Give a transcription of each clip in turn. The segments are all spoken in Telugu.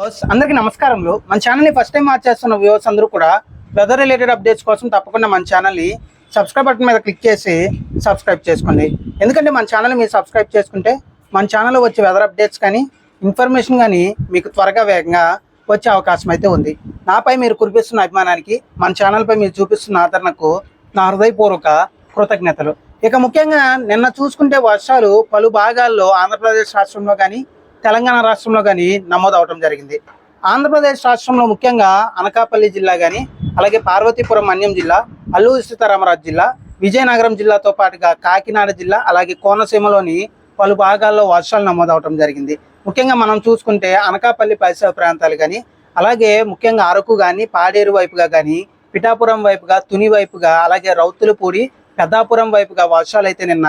వ్యూవర్స్, అందరికీ నమస్కారములు. మన ఛానల్ని ఫస్ట్ టైం వాచ్ చేస్తున్న వ్యూవర్స్ అందరూ కూడా వెదర్ రిలేటెడ్ అప్డేట్స్ కోసం తప్పకుండా మన ఛానల్ని సబ్స్క్రైబ్ బటన్ మీద క్లిక్ చేసి సబ్స్క్రైబ్ చేసుకోండి. ఎందుకంటే మన ఛానల్ మీరు సబ్స్క్రైబ్ చేసుకుంటే మన ఛానల్లో వచ్చే వెదర్ అప్డేట్స్ కానీ ఇన్ఫర్మేషన్ కానీ మీకు త్వరగా వేగంగా వచ్చే అవకాశం అయితే ఉంది. నాపై మీరు కురిపిస్తున్న అభిమానానికి మన ఛానల్పై మీరు చూపిస్తున్న ఆదరణకు నా హృదయపూర్వక కృతజ్ఞతలు. ఇక ముఖ్యంగా నిన్న చూసుకుంటే వర్షాలు పలు భాగాల్లో ఆంధ్రప్రదేశ్ రాష్ట్రంలో కానీ తెలంగాణ రాష్ట్రంలో కానీ నమోదు అవడం జరిగింది. ఆంధ్రప్రదేశ్ రాష్ట్రంలో ముఖ్యంగా అనకాపల్లి జిల్లా కానీ అలాగే పార్వతీపురం అన్యం జిల్లా అల్లూరి సీతారామరాజు జిల్లా విజయనగరం జిల్లాతో పాటుగా కాకినాడ జిల్లా అలాగే కోనసీమలోని పలు భాగాల్లో వర్షాలు నమోదు జరిగింది. ముఖ్యంగా మనం చూసుకుంటే అనకాపల్లి పరిసర ప్రాంతాలు కానీ అలాగే ముఖ్యంగా అరకు కానీ పాడేరు వైపుగా కానీ పిఠాపురం వైపుగా తుని వైపుగా అలాగే రౌతులపూడి పెద్దాపురం వైపుగా వర్షాలు అయితే నిన్న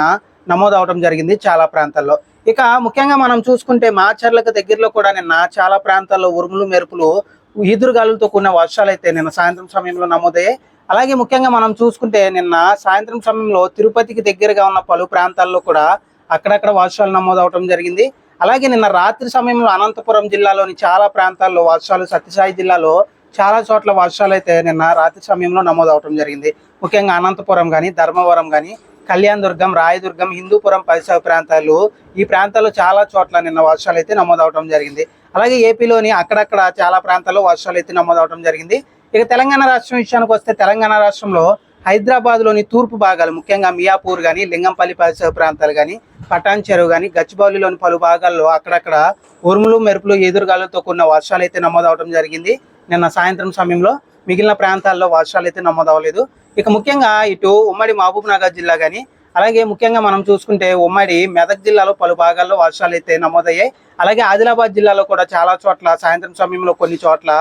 నమోదు అవడం జరిగింది చాలా ప్రాంతాల్లో. ఇక ముఖ్యంగా మనం చూసుకుంటే మాచర్లకు దగ్గరలో కూడా నిన్న చాలా ప్రాంతాల్లో ఉరుములు మెరుపులు ఈదురుగాలులతో కూడిన వర్షాలు అయితే నిన్న సాయంత్రం సమయంలో నమోదయ్యాయి. అలాగే ముఖ్యంగా మనం చూసుకుంటే నిన్న సాయంత్రం సమయంలో తిరుపతికి దగ్గరగా ఉన్న పలు ప్రాంతాల్లో కూడా అక్కడక్కడ వర్షాలు నమోదు జరిగింది. అలాగే నిన్న రాత్రి సమయంలో అనంతపురం జిల్లాలోని చాలా ప్రాంతాల్లో వర్షాలు సత్యసాయి జిల్లాలో చాలా చోట్ల వర్షాలు అయితే నిన్న రాత్రి సమయంలో నమోదు జరిగింది. ముఖ్యంగా అనంతపురం కానీ ధర్మవరం కానీ కళ్యాణ్ దుర్గం రాయదుర్గం హిందూపురం పరిసర ప్రాంతాలు ఈ ప్రాంతాల్లో చాలా చోట్ల నిన్న వర్షాలు అయితే నమోదవటం జరిగింది. అలాగే ఏపీలోని అక్కడక్కడ చాలా ప్రాంతాల్లో వర్షాలు అయితే నమోదవడం జరిగింది. ఇక తెలంగాణ రాష్ట్రం విషయానికి వస్తే తెలంగాణ రాష్ట్రంలో హైదరాబాద్లోని తూర్పు భాగాలు ముఖ్యంగా మియాపూర్ కానీ లింగంపల్లి పరిసర ప్రాంతాలు కానీ పటాన్ చెరువు కానీ గచ్చిబౌలిలోని పలు భాగాల్లో అక్కడక్కడ ఉరుములు మెరుపులు ఎదురుగాలతో కూడిన వర్షాలు అయితే నమోదవటం జరిగింది. నిన్న సాయంత్రం సమయంలో మిగిలిన ప్రాంతాల్లో వర్షాలు అయితే నమోదవ్వలేదు. ఇక ముఖ్యంగా ఇటు ఉమ్మడి మహబూబ్ నగర్ జిల్లా కానీ అలాగే ముఖ్యంగా మనం చూసుకుంటే ఉమ్మడి మెదక్ జిల్లాలో పలు భాగాల్లో వర్షాలు అయితే నమోదయ్యాయి. అలాగే ఆదిలాబాద్ జిల్లాలో కూడా చాలా చోట్ల సాయంత్రం సమయంలో కొన్ని చోట్ల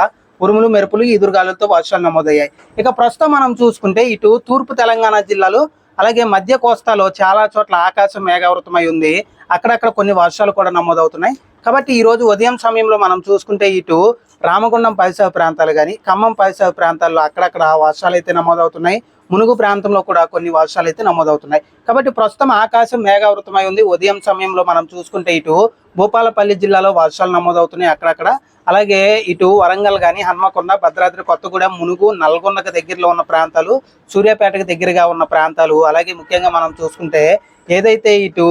ఉరుములు మెరుపులు ఈదురుగాలులతో వర్షాలు నమోదయ్యాయి. ఇక ప్రస్తుతం మనం చూసుకుంటే ఇటు తూర్పు తెలంగాణ జిల్లాలో అలాగే మధ్య కోస్తాలో చాలా చోట్ల ఆకాశం మేఘావృతమై ఉంది. అక్కడక్కడ కొన్ని వర్షాలు కూడా నమోదవుతున్నాయి. కాబట్టి ఈరోజు ఉదయం సమయంలో మనం చూసుకుంటే ఇటు రామగుండం పరిసర ప్రాంతాలు కానీ ఖమ్మం పరిసర ప్రాంతాల్లో అక్కడక్కడ వర్షాలు అయితే నమోదవుతున్నాయి. మునుగు ప్రాంతంలో కూడా కొన్ని వర్షాలు అయితే నమోదవుతున్నాయి. కాబట్టి ప్రస్తుతం ఆకాశం మేఘావృతమై ఉంది. ఉదయం సమయంలో మనం చూసుకుంటే ఇటు భూపాలపల్లి జిల్లాలో వర్షాలు నమోదవుతున్నాయి అక్కడక్కడ. అలాగే ఇటు వరంగల్ కానీ హన్మకొండ భద్రాద్రి కొత్తగూడెం మునుగు నల్గొండకు దగ్గరలో ఉన్న ప్రాంతాలు సూర్యాపేటకు దగ్గరగా ఉన్న ప్రాంతాలు. అలాగే ముఖ్యంగా మనం చూసుకుంటే ఏదైతే ఇటు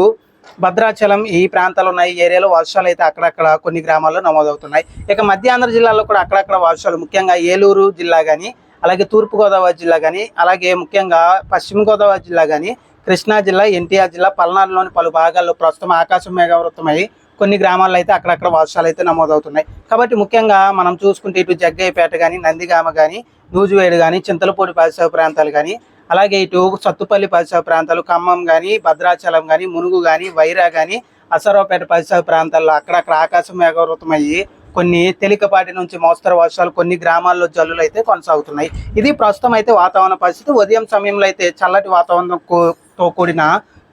భద్రాచలం ఈ ప్రాంతాలు ఉన్నాయి ఈ ఏరియాలో వర్షాలు అయితే అక్కడక్కడ కొన్ని గ్రామాల్లో నమోదవుతున్నాయి. ఇక మధ్యాంధ్ర జిల్లాలో కూడా అక్కడక్కడ వర్షాలు ముఖ్యంగా ఏలూరు జిల్లా కానీ అలాగే తూర్పుగోదావరి జిల్లా కానీ అలాగే ముఖ్యంగా పశ్చిమ గోదావరి జిల్లా కానీ కృష్ణా జిల్లా ఎన్టీఆర్ జిల్లా పల్నాడులోని పలు భాగాల్లో ప్రస్తుతం ఆకాశం మేఘావృతమై కొన్ని గ్రామాల్లో అయితే అక్కడక్కడ వర్షాలు అయితే నమోదవుతున్నాయి. కాబట్టి ముఖ్యంగా మనం చూసుకుంటే ఇటు జగ్గయ్యపేట కానీ నందిగామ కానీ నూజువేడు కానీ చింతలపూడి పరిసర ప్రాంతాలు కానీ అలాగే ఇటు సత్తుపల్లి పరిసర ప్రాంతాలు ఖమ్మం కానీ భద్రాచలం కానీ మునుగు కానీ వైరా కానీ అసరావుపేట పరిసర ప్రాంతాల్లో అక్కడక్కడ ఆకాశం మేఘావృతమయ్యి కొన్ని తేలికపాటి నుంచి మోస్తరు వర్షాలు కొన్ని గ్రామాల్లో జల్లులు అయితే కొనసాగుతున్నాయి. ఇది ప్రస్తుతం అయితే వాతావరణ పరిస్థితి. ఉదయం సమయంలో అయితే చల్లటి వాతావరణంతో కూడిన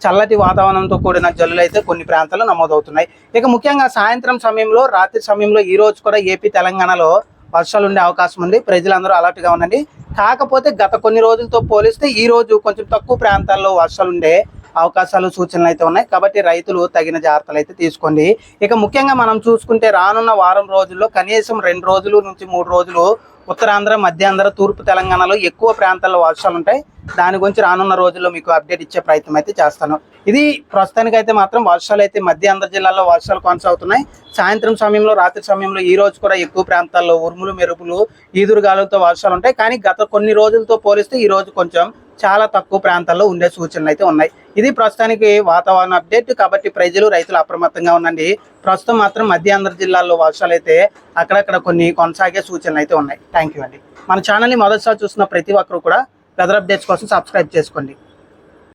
చల్లటి వాతావరణంతో కూడిన జల్లులు అయితే కొన్ని ప్రాంతాల్లో నమోదవుతున్నాయి. ఇక ముఖ్యంగా సాయంత్రం సమయంలో రాత్రి సమయంలో ఈ రోజు కూడా ఏపీ తెలంగాణలో వర్షాలు ఉండే అవకాశం ఉంది ప్రజలందరూ అలర్ట్గా ఉండండి. కాకపోతే గత కొన్ని రోజులతో పోలిస్తే ఈ రోజు కొంచెం తక్కువ ప్రాంతాల్లో వర్షాలు ఉండే అవకాశాలు సూచనలు అయితే ఉన్నాయి. కాబట్టి రైతులు తగిన జాగ్రత్తలు అయితే తీసుకోండి. ఇక ముఖ్యంగా మనం చూసుకుంటే రానున్న వారం రోజుల్లో కనీసం రెండు రోజులు నుంచి మూడు రోజులు ఉత్తరాంధ్ర మధ్యాంధ్ర తూర్పు తెలంగాణలో ఎక్కువ ప్రాంతాల్లో వర్షాలు ఉంటాయి. దాని గురించి రానున్న రోజుల్లో మీకు అప్డేట్ ఇచ్చే ప్రయత్నం అయితే చేస్తాను. ఇది ప్రస్తుతానికి అయితే మాత్రం వర్షాలు అయితే మధ్యాంధ్ర జిల్లాలో వర్షాలు కొనసాగుతున్నాయి. సాయంత్రం సమయంలో రాత్రి సమయంలో ఈ రోజు కూడా ఎక్కువ ప్రాంతాల్లో ఉరుములు మెరుపులు ఈదురుగాలులతో వర్షాలు ఉంటాయి. కానీ గత కొన్ని రోజులతో పోలిస్తే ఈ రోజు కొంచెం చాలా తక్కువ ప్రాంతాల్లో ఉండే సూచనలు అయితే ఉన్నాయి. ఇది ప్రస్తుతానికి వాతావరణ అప్డేట్. కాబట్టి ప్రజలు రైతులు అప్రమత్తంగా ఉండండి. ప్రస్తుతం మాత్రం మధ్యాంధ్ర జిల్లాల్లో వర్షాలు అయితే అక్కడక్కడ కొన్ని కొనసాగే సూచనలు అయితే ఉన్నాయి. థ్యాంక్ యూ అండి. మన ఛానల్ని మొదటిసారి చూసిన ప్రతి ఒక్కరు కూడా వెదర్ అప్డేట్స్ కోసం సబ్స్క్రైబ్ చేసుకోండి.